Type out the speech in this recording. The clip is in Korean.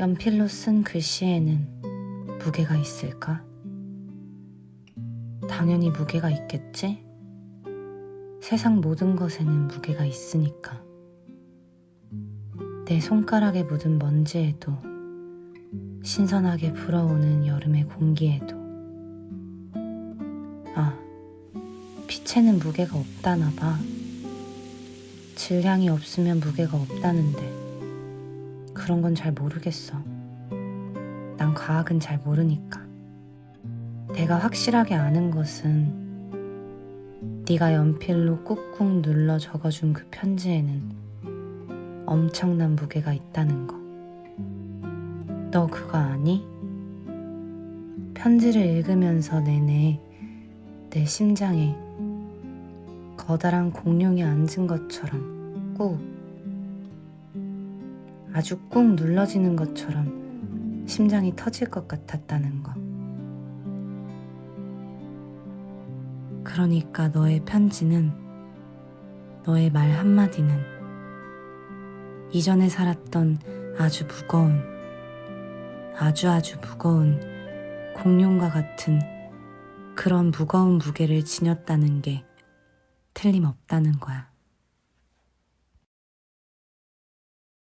연필로 쓴 글씨에는 무게가 있을까? 당연히 무게가 있겠지? 세상 모든 것에는 무게가 있으니까. 내 손가락에 묻은 먼지에도, 신선하게 불어오는 여름의 공기에도. 아, 빛에는 무게가 없다나 봐. 질량이 없으면 무게가 없다는데. 그런 건 잘 모르겠어. 난 과학은 잘 모르니까. 내가 확실하게 아는 것은 네가 연필로 꾹꾹 눌러 적어준 그 편지에는 엄청난 무게가 있다는 거. 너 그거 아니? 편지를 읽으면서 내내 내 심장에 거다란 공룡이 앉은 것처럼 꾹 아주 꾹 눌러지는 것처럼 심장이 터질 것 같았다는 거. 그러니까 너의 편지는 너의 말 한마디는 이전에 살았던 아주 무거운 아주 아주 무거운 공룡과 같은 그런 무거운 무게를 지녔다는 게 틀림없다는 거야.